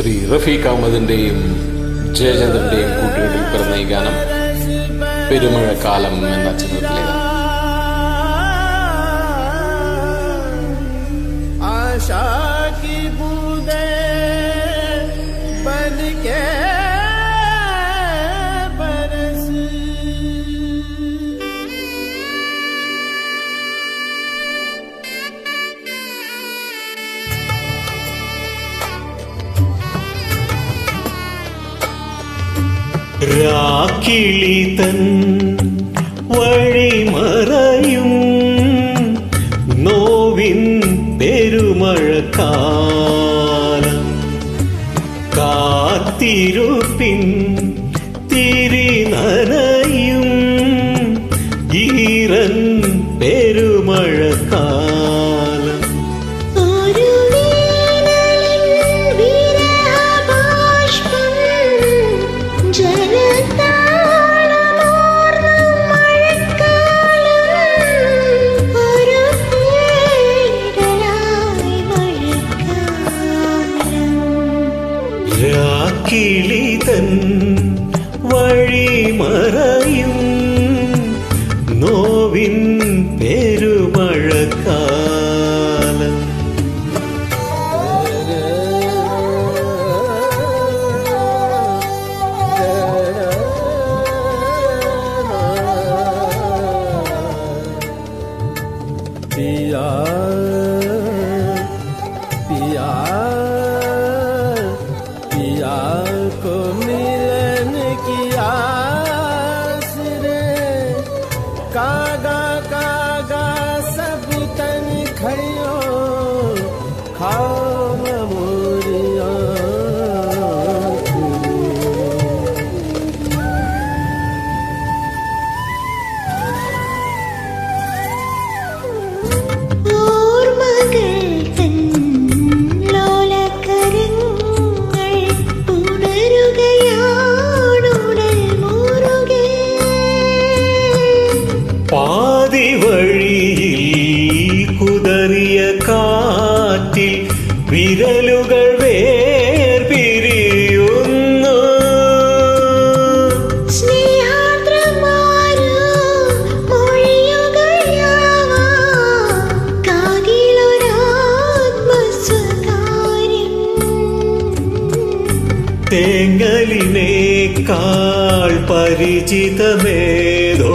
ശ്രീ റഫീഖ് അഹമ്മദിന്റെയും ജയചന്ദ്രന്റെയും കൂട്ടുകെട്ടിൽ പിറന്ന ഈ ഗാനം പെരുമഴക്കാലം എന്ന ചിത്രത്തിലേതാണ്. ആശാ രാക്കിളിതൻ വഴി മറയും. നോവിൻ പെരുമഴക്കാലം. പിയാ പിയാ. പാതി വഴിയിൽ കുതറിയ കാറ്റിൽ വിരലുകൾ വേർപിരിയുന്നു. തേങ്ങലിനേക്കാൾ പരിചിതമേതോ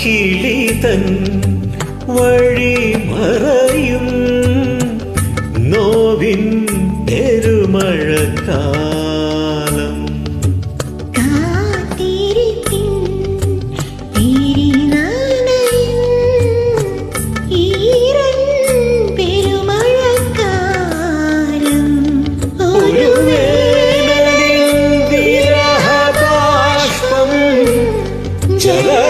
കിളിതൻ വഴി മറയും നോവിൻ പെരുമഴക്കാലം. ജല